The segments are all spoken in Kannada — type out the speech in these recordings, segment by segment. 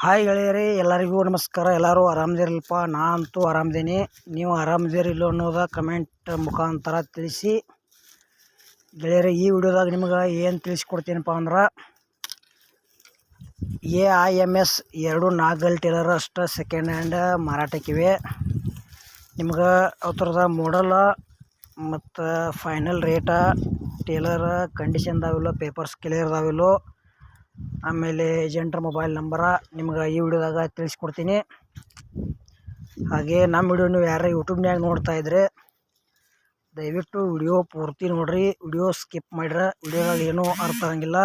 ಹಾಯ್ ಗೆಳೆಯರಿ, ಎಲ್ಲರಿಗೂ ನಮಸ್ಕಾರ. ಎಲ್ಲರೂ ಆರಾಮದಿರಲಿಪ್ಪ ನಾ ಅಂತೂ ಆರಾಮದೀನಿ. ನೀವು ಆರಾಮದಿರಿಲ್ಲ ಅನ್ನೋದು ಕಮೆಂಟ್ ಮುಖಾಂತರ ತಿಳಿಸಿ. ಗೆಳೆಯರಿ, ಈ ವಿಡಿಯೋದಾಗ ನಿಮ್ಗೆ ಏನು ತಿಳಿಸ್ಕೊಡ್ತೀನಪ್ಪ ಅಂದ್ರೆ, ಎ ಐ ಎಂ ಎಸ್ ಎರಡು ನಾಗಲ್ ಟೇಲರ್ ಅಷ್ಟು ಸೆಕೆಂಡ್ ಹ್ಯಾಂಡ್ ಮಾರಾಟಕ್ಕಿವೆ. ನಿಮ್ಗೆ ಅವ್ರದ ಮಾಡಲ ಮತ್ತು ಫೈನಲ್ ರೇಟ ಟೇಲರ್ ಕಂಡೀಷನ್ದಾವಿಲ್ಲೋ ಪೇಪರ್ಸ್ ಕ್ಲಿಯರ್ ಅದಾವಿಲ್ಲೋ ಆಮೇಲೆ ಏಜೆಂಟ್ರ ಮೊಬೈಲ್ ನಂಬರ ನಿಮ್ಗೆ ಈ ವಿಡಿಯೋದಾಗ ತಿಳಿಸ್ಕೊಡ್ತೀನಿ. ಹಾಗೆ ನಮ್ಮ ವಿಡಿಯೋ ನೀವು ಯಾರೇ ಯೂಟ್ಯೂಬ್ನಾಗ ನೋಡ್ತಾ ಇದ್ರೆ ದಯವಿಟ್ಟು ವಿಡಿಯೋ ಪೂರ್ತಿ ನೋಡಿರಿ. ವಿಡಿಯೋ ಸ್ಕಿಪ್ ಮಾಡಿರ ವಿಡಿಯೋದಾಗ ಏನೂ ಅರ್ಥ ಆಗಂಗಿಲ್ಲ.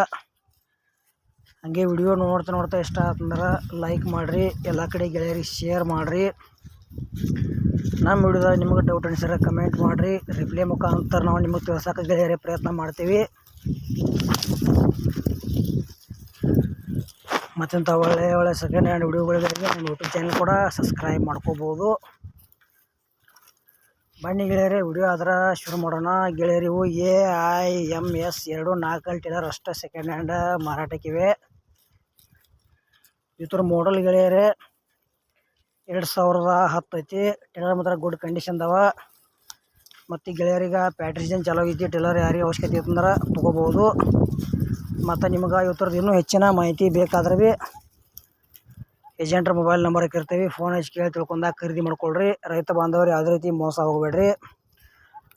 ಹಾಗೆ ವಿಡಿಯೋ ನೋಡ್ತಾ ನೋಡ್ತಾ ಇಷ್ಟ ಆತಂದ್ರೆ ಲೈಕ್ ಮಾಡಿರಿ, ಎಲ್ಲ ಕಡೆ ಗೆಳೆಯರಿಗೆ ಶೇರ್ ಮಾಡಿರಿ. ನಮ್ಮ ವಿಡಿಯೋದಾಗ ನಿಮಗೆ ಡೌಟ್ ಅನಿಸಿದ್ರೆ ಕಮೆಂಟ್ ಮಾಡಿರಿ. ರಿಪ್ಲೈ ಮುಖಾಂತರ ನಾವು ನಿಮಗೆ ತಿಳ್ಸೋಕೆ ಗೆಳೆಯರೇ ಪ್ರಯತ್ನ ಮಾಡ್ತೀವಿ. ಮತ್ತೆಂಥ ಒಳ್ಳೆಯ ಒಳ್ಳೆಯ ಸೆಕೆಂಡ್ ಹ್ಯಾಂಡ್ ವಿಡಿಯೋಗಳಿಗಾಗಿ ನಮ್ಮ ಯೂಟ್ಯೂಬ್ ಚಾನಲ್ ಕೂಡ ಸಬ್ಸ್ಕ್ರೈಬ್ ಮಾಡ್ಕೋಬೋದು. ಬನ್ನಿ ಗೆಳೆಯರಿ, ವಿಡಿಯೋ ಆದ್ರೆ ಶುರು ಮಾಡೋಣ. ಗೆಳೆಯರಿವು ಎ ಐ ಎಂ ಎಸ್ ಎರಡು ನಾಲ್ಕಲ್ಲಿ ಟೇಲರ್ ಅಷ್ಟೇ ಸೆಕೆಂಡ್ ಹ್ಯಾಂಡ್ ಮಾರಾಟಕ್ಕಿವೆ. ಇವ್ರ ಮಾಡಲ್ ಗೆಳೆಯರೇ, ಎರಡು ಸಾವಿರದ ಹತ್ತು ಐತಿ. ಟೇಲರ್ ಮಾತ್ರ ಗುಡ್ ಕಂಡೀಷನ್ದವ ಮತ್ತು ಗೆಳೆಯರಿಗೆ ಪ್ಯಾಟ್ರಿಜನ್ ಚಲೋ ಐತಿ ಟೇಲರ್ ಯಾರಿಗೆ ಅವಶ್ಯಕತೆ ಇತ್ತಂದ್ರೆ ತೊಗೋಬೋದು ಮತ್ತು ನಿಮ್ಗೆ ಇವತ್ತರದ್ದು ಇನ್ನೂ ಹೆಚ್ಚಿನ ಮಾಹಿತಿ ಬೇಕಾದ್ರೆ ಭೀ ಏಜೆಂಟ್ರ ಮೊಬೈಲ್ ನಂಬರ್ ಹಾಕಿರ್ತೀವಿ. ಫೋನ್ ಹಚ್ಚಿ ಕೇಳಿ ತಿಳ್ಕೊಂಡಾಗ ಖರೀದಿ ಮಾಡ್ಕೊಳ್ರಿ. ರೈತ ಬಾಂಧವರು ಯಾವುದೇ ರೀತಿ ಮೋಸ ಹೋಗಬೇಡ್ರಿ.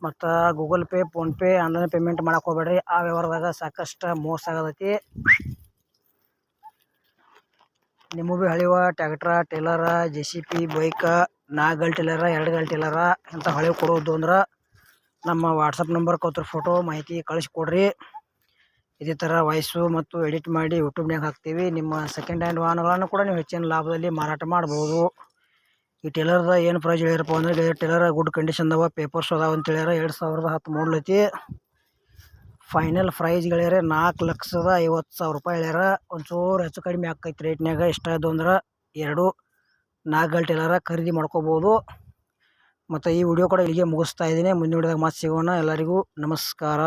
ಮತ್ತು Google Pay PhonePe online payment ಮಾಡಕ್ಕೆ ಹೋಗ್ಬೇಡ್ರಿ. ಆ ವ್ಯವಹಾರದಾಗ ಸಾಕಷ್ಟು ಮೋಸ ಆಗತೈತಿ. ನಿಮಗೂ ಭೀ ಹಳಿವ ಟ್ಯಾಕ್ಟ್ರ ಟೇಲರ ಜೆ ಸಿ ಪಿ ಬೈಕ ನಾಲ್ಕು ಟೇಲರ ಎರಡು ಗಲ್ ಟೇಲರ ಇಂಥ ಹಳೆ ಕೊಡೋದು ಅಂದ್ರೆ ನಮ್ಮ ವಾಟ್ಸಪ್ ನಂಬರ್ ಕೊತ್ರ ಫೋಟೋ, ಮಾಹಿತಿ ಕಳಿಸ್ಕೊಡ್ರಿ ಇದೇ ಥರ ವಾಯ್ಸು ಮತ್ತು ಎಡಿಟ್ ಮಾಡಿ ಯೂಟ್ಯೂಬ್ನಾಗ ಹಾಕ್ತೀವಿ. ನಿಮ್ಮ ಸೆಕೆಂಡ್ ಹ್ಯಾಂಡ್ ವಾಹನಗಳನ್ನು ಕೂಡ ನೀವು ಹೆಚ್ಚಿನ ಲಾಭದಲ್ಲಿ ಮಾರಾಟ ಮಾಡ್ಬೋದು. ಈ ಟೇಲರ್ದ ಏನು ಪ್ರೈಸ್ ಹೇಳಿರಪ್ಪ ಅಂದರೆ ಟೇಲರ್ ಗುಡ್ ಕಂಡೀಷನ್ ಕಂಡೀಷನ್ದವ ಪೇಪರ್ಸ್ ಅದಾವ ಅಂತ ಹೇಳ್ಯಾರ. ಎರಡು ಸಾವಿರದ ಹತ್ತು ಮಾಡಲ್ ಐತಿ. ಫೈನಲ್ ಪ್ರೈಸ್ ಹೇಳ್ಯಾರ, ನಾಲ್ಕು ಲಕ್ಷದ ಐವತ್ತು ಸಾವಿರ ರೂಪಾಯಿ ಹೇಳ್ಯಾರ. ಒಂಚೂರು ಹೆಚ್ಚು ಕಡಿಮೆ ಆಕೈತಿ ರೇಟ್ನಾಗ ಇಷ್ಟ ಆಯ್ತು ಅಂದ್ರೆ ಎರಡು ನಾಲ್ಕು ಟೇಲರ ಖರೀದಿ ಮಾಡ್ಕೋಬೋದು. ಮತ್ತು ಈ ವಿಡಿಯೋ ಕೂಡ ಇಲ್ಲಿಗೆ ಮುಗಿಸ್ತಾ ಇದ್ದೀನಿ. ಮುಂದಿನ ವಿಡಿಯೋದಾಗ ಮತ್ತೆ ಸಿಗೋಣ. ಎಲ್ಲರಿಗೂ ನಮಸ್ಕಾರ.